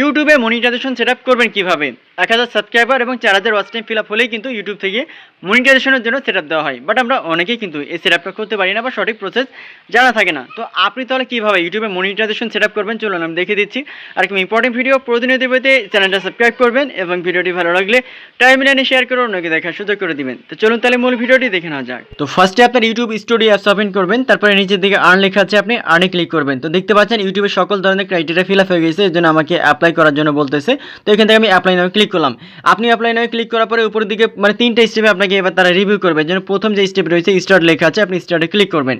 ইউটিউবে monetization set up করবেন কীভাবে? এক হাজার সাবস্ক্রাইবার এবং চার হাজার ওয়াচ টাইম ফিল আপ হলেই কিন্তু ইউটিউব থেকে মনিটাইজেশনের জন্য সেট আপ দেওয়া হয়। বাট আমরা অনেকেই কিন্তু এই সেট আপটা করতে পারি না বা সঠিক প্রসেস জানা থাকে না। তো আপনি তাহলে কীভাবে ইউটিউবে মনিটাইজেশন সেট আপ করবেন? চলুন আমি দেখে দিচ্ছি। আর কি ইম্পর্টেন্ট ভিডিও প্রতিনিয়ত পেতে চ্যানেলটা সাবস্ক্রাইব করবেন এবং ভিডিওটি ভালো লাগলে টাইম লাইনে শেয়ার করে অন্যকে দেখার সুযোগ করে দিবেন। তো চলুন তাহলে মূল ভিডিওটি দেখে নেওয়া যাক। তো ফার্স্টে আপনার ইউটিউব স্টুডিও অ্যাপস ওপেন করবেন। তারপরে নিচের দিকে আর্ন লেখা আছে, আপনি আর্নে ক্লিক করবেন। তো দেখতে পাচ্ছেন ইউটিউবে সকল ধরনের ক্রাইটেরিয়া ফিল আপ হয়ে গেছে। এর জন্য আমাকে অ্যাপ্লাই করার জন্য বলতেছে। তো এখান থেকে আমি অ্যাপ্লাই নামে ক্লিক করলাম। আপনি অ্যাপ্লাই নামে ক্লিক করার পরে উপরের দিকে মানে তিনটা স্টেপে আপনাকে এবার তারা রিভিউ করবে। জন্য প্রথম যে স্টেপ রয়েছে স্টার্ট লেখা আছে, আপনি স্টার্টে ক্লিক করবেন।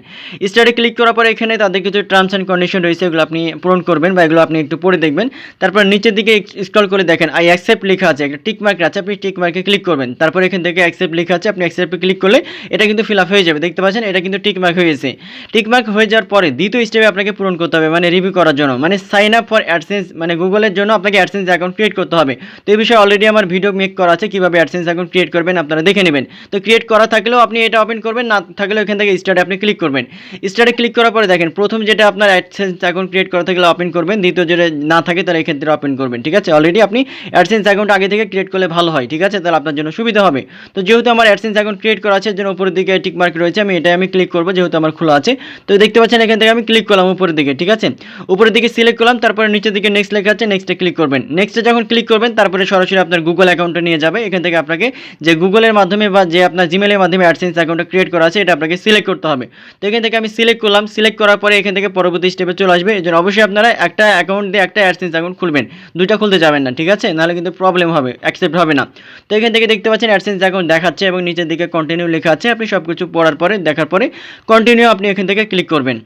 স্টার্টে ক্লিক করার পরে এখানে তাদের কিছু টার্মস অ্যান্ড কন্ডিশন রয়েছে, এগুলো আপনি পূরণ করবেন বা এগুলো আপনি একটু পড়ে দেখবেন। তারপর নিচের দিকে স্ক্রল করে দেখেন আই অ্যাকসেপ্ট লেখা আছে, একটা টিক মার্ক আছে, আপনি টিক মার্কে ক্লিক করবেন। তারপর এখান থেকে অ্যাকসেপ্ট লেখা আছে, আপনি অ্যাকসেপ্টে ক্লিক করলে এটা কিন্তু ফিল আপ হয়ে যাবে। দেখতে পাচ্ছেন, এটা কিন্তু টিক মার্ক হয়ে গেছে টিক মার্ক হয়ে যাওয়ার পরে দ্বিতীয় স্টেপে আপনাকে পূরণ করতে হবে মানে রিভিউ করার জন্য। মানে সাইন আপ ফর অ্যাডসেন্স মানে গুগলের জন্য আপনাকে অ্যাডসেন্স অ্যাকাউন্ট ক্রিয়েট করতে হবে। তো এই বিষয়ে অলরেডি আমার ভিডিও মেক করা আছে, কীভাবে অ্যাডসেন্স অ্যাকাউন্ট ক্রিয়েট করবেন আপনারা দেখে নেবেন। তো ক্রিয়েট করা থাকলেও আপনি এটা ওপেন করবেন, না থাকলেও এখান থেকে স্টার্টে আপনি ক্লিক করবেন। স্টার্টে ক্লিক করার পরে দেখেন, প্রথম যেটা আপনার অ্যাডসেন্স অ্যাকাউন্ট ক্রিয়েট করা থাকলে ওপেন করবেন, দ্বিতীয় যেটা না থাকে তাহলে এক্ষেত্রে ক্ষেত্রে ওপেন করবেন, ঠিক আছে? অলরেডি আপনি অ্যাডসেন্স অ্যাকাউন্ট আগে থেকে ক্রিয়েট করলে ভালো হয়, ঠিক আছে? তাহলে আপনার জন্য সুবিধা হবে। তো যেহেতু আমার অ্যাডসেন্স অ্যাকাউন্ট ক্রিয়েট করা আছে জন্য উপরের দিকে টিক মার্ক রয়েছে, আমি এটাই আমি ক্লিক করব, যেহেতু আমার খোলা আছে। তো দেখতে পাচ্ছেন এখান থেকে আমি ক্লিক করলাম উপরের দিকে, ঠিক আছে? উপরের দিকে সিলেক্ট করলাম, তারপরে নিচের দিকে নেক্সট লেখা আছে নেক্সটে ক্লিক করবেন। নেক্সটে যখন ক্লিক করবেন, তারপরে সরাসরি আপনার গুগল অ্যাকাউন্টে নিয়ে যাবে। এখান থেকে আপনাকে যে গুগলের মাধ্যমে বা যে আপনার জিমেলের মাধ্যমে অ্যাডসেন্স অ্যাকাউন্টটা ক্রিয়েট করা আছে, এটা আপনাকে সিলেক্ট করতে হবে। তো এখান থেকে আমি সিলেক্ট করলাম। সিলেক্ট করার পরে এখান থেকে পরবর্তী স্টেপে চলে আসবে। এই জন্য অবশ্যই আপনারা একটা অ্যাকাউন্ট দিয়ে একটা অ্যাডসেন্স অ্যাকাউন্ট খুলবেন। দুইটা খুলতে যাবেন না, ঠিক আছে? নাহলে কিন্তু প্রবলেম হবে অ্যাকসেপ্ট হবে না। তো এখান থেকে দেখতে পাচ্ছেন অ্যাডসেন্স অ্যাকাউন্ট দেখাচ্ছে এবং নিচের দিকে কন্টিনিউ লেখা আছে। আপনি সব কিছু পড়ার পরে, দেখার পরে কন্টিনিউ আপনি এখান থেকে ক্লিক করবেন।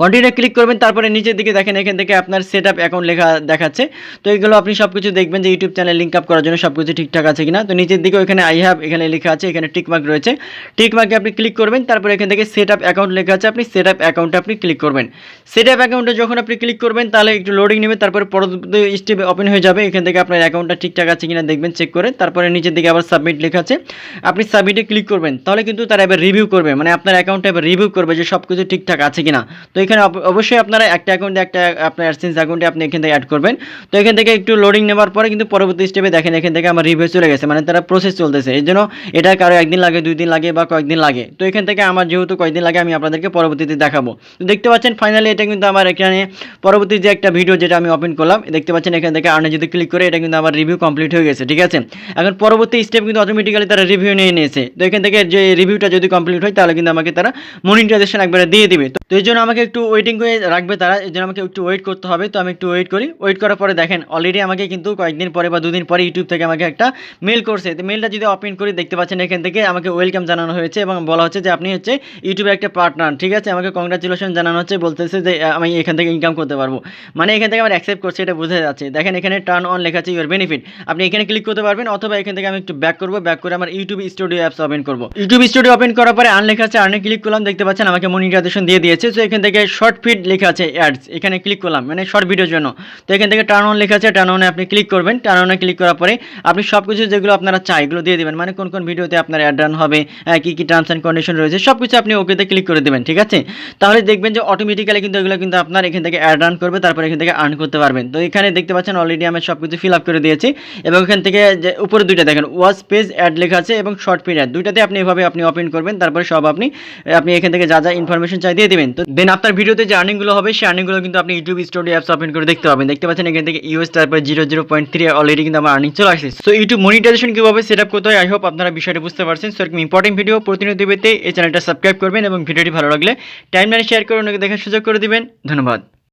কন্টিনিউ ক্লিক করবেন, তারপরে নিচের দিকে দেখেন, এখান থেকে আপনার সেট আপ অ্যাকাউন্ট লেখা দেখাচ্ছে। তো এগুলো আপনি সব কিছু দেখবেন যে ইউটিউব চ্যানেল লিঙ্ক আপ করার জন্য সব কিছু ঠিকঠাক আছে কিনা। তো নিচের দিকে ওখানে আই হ্যাভ এখানে লেখা আছে, এখানে টিকমার্ক রয়েছে। টিকমার্কে আপনি ক্লিক করবেন, তারপরে এখান থেকে সেট আপ অ্যাকাউন্ট লেখা আছে, আপনি সেট আপ অ্যাকাউন্টে আপনি ক্লিক করবেন। সেট আপ অ্যাকাউন্টে যখন আপনি ক্লিক করবেন, তাহলে একটু লোডিং নেবে তারপরে পরবর্তী স্টেপ ওপেন হয়ে যাবে। এখান থেকে আপনার অ্যাকাউন্টটা ঠিকঠাক আছে কিনা দেখবেন চেক করে। তারপরে নিচের দিকে আবার সাবমিট লেখা আছে। আপনি সাবমিটে ক্লিক করবেন, তাহলে কিন্তু তারা এবার রিভিউ করবে। মানে আপনার অ্যাকাউন্টটা এবার রিভিউ করবে যে সব কিছু ঠিকঠাক আছে কিনা। তো এখানে অব- অবশ্যই আপনারা একটা অ্যাকাউন্টে একটা, আপনার অ্যাডসেন্স অ্যাকাউন্টে আপনি এখান থেকে অ্যাড করবেন। তো এখান থেকে একটু লোডিং নেওয়ার পরে কিন্তু পরবর্তী স্টেপে দেখেন, এখান থেকে আমার রিভিউ চলে গেছে। মানে তারা প্রসেস চলতেছে। এই জন্য এটা কারও একদিন লাগে, দুই দিন লাগে বা কয়েকদিন লাগে। তো এখান থেকে আমার যেহেতু কয়েকদিন লাগে, আমি আপনাদেরকে পরবর্তীতে দেখাবো। তো দেখতে পাচ্ছেন ফাইনালি এটা কিন্তু আমার এখানে পরবর্তী যে একটা ভিডিও যেটা আমি ওপেন করলাম দেখতে পাচ্ছেন এখান থেকে আর্নে যদি ক্লিক করে, এটা কিন্তু আমার রিভিউ কমপ্লিট হয়ে গেছে। ঠিক আছে? এখন পরবর্তী স্টেপ কিন্তু অটোমেটিক্যালি তারা রিভিউ নিয়ে নিয়েছে। তো এখান থেকে যে রিভিউটা যদি কমপ্লিট হয়, তাহলে কিন্তু আমাকে তারা মনিটাইজেশন একবারে দিয়ে দিবে। তো এই জন্য আমাকে একটু ওয়েটিং করে রাখবে তারা এই জন্য আমাকে একটু ওয়েট করতে হবে। তো আমি একটু ওয়েট করি। ওয়েট করার পরে দেখেন অলরেডি আমাকে কিন্তু কয়েকদিন পরে বা দুদিন পরে ইউটিউব থেকে আমাকে একটা মেল করছে। তো মেলটা যদি ওপেন করি, দেখতে পাচ্ছেন এখান থেকে আমাকে ওয়েলকাম জানানো হয়েছে এবং বলা হচ্ছে যে আপনি হচ্ছে ইউটিউবের একটা পার্টনার ঠিক আছে? আমাকে কংগ্রাচুলেশন জানানো হচ্ছে, বলতেছে যে আমি এখান থেকে ইনকাম করতে পারব। মানে এখান থেকে আমার অ্যাকসেপ্ট করছে, এটা বোঝা যাচ্ছে। দেখেন, এখানে টার্ন অন লেখা আছে ইউর বেনিফিট আপনি এখানে ক্লিক করতে পারবেন, অথবা এখান থেকে আমি একটু ব্যাক করব। ব্যাক করে আমার ইউটিউব স্টুডিও অ্যাপস ওপেন করব। ইউটিউব স্টুডিও ওপেন করার পরে আন লেখা আছে আর্নে ক্লিক করলাম, দেখতে পাচ্ছেন আমাকে মনিটাইজেশন দিয়ে দিয়েছে। তো এখান থেকে শর্ট ফিড লেখা আছে অ্যাডস এখানে ক্লিক করলাম মানে শর্ট ভিডিওর জন্য। তো এখান থেকে টার্ন অন লেখা আছে টার্ন অনে আপনি ক্লিক করবেন টার্ন অনে ক্লিক করার পরে আপনি সব কিছু যেগুলো আপনারা চাই এগুলো দিয়ে দেবেন মানে কোন কোন ভিডিওতে আপনার অ্যাড রান হবে কি কি টার্মস অ্যান্ড কন্ডিশন রয়েছে সব কিছু আপনি ওকেতে ক্লিক করে দেবেন, ঠিক আছে? তাহলে দেখবেন যে অটোমেটিক্যালি কিন্তু এগুলো কিন্তু আপনার এখান থেকে অ্যাড রান করবে, তারপরে এখান থেকে আর্ন করতে পারবেন। তো এখানে দেখতে পাচ্ছেন অলরেডি আমি সব কিছু ফিল আপ করে দিয়েছি, এবং এখান থেকে যে উপরে দুইটা দেখেন ওয়াচ পেজ অ্যাড লেখা আছে এবং শর্ট পেজ অ্যাড দুইটাতে আপনি এভাবে আপনি ওপেন করবেন, তারপরে সব আপনি আপনি এখান থেকে যা যা ইনফরমেশন চাই দিয়ে দিবেন। তো দেন আপনার ভিডিওতে যে আর্নিংগুলো হবে, সেই আর্নিংগুলো কিন্তু আপনি ইউটিউব স্টুডিও অ্যাপস ওপেন করে দেখতে পাবেন। দেখতে পাচ্ছেন এখান থেকে ইউএস তারপর zero zero point three already কিন্তু আমার আর্নিং চলে আসছে। সো ইউটিউব মনিটাইজেশন কীভাবে সেট আপ করতে হয় আই হোপ আপনারা বিষয়টা বুঝতে পারছেন। সো এরকম ইম্পর্টেন্ট ভিডিও প্রতিনিয়ত পেতে এই চ্যানেলটা সাবস্ক্রাইব করবেন এবং ভিডিওটি ভালো লাগলে টাইম লাইনে শেয়ার করে অন্যকে দেখার সুযোগ করে দিবেন। ধন্যবাদ।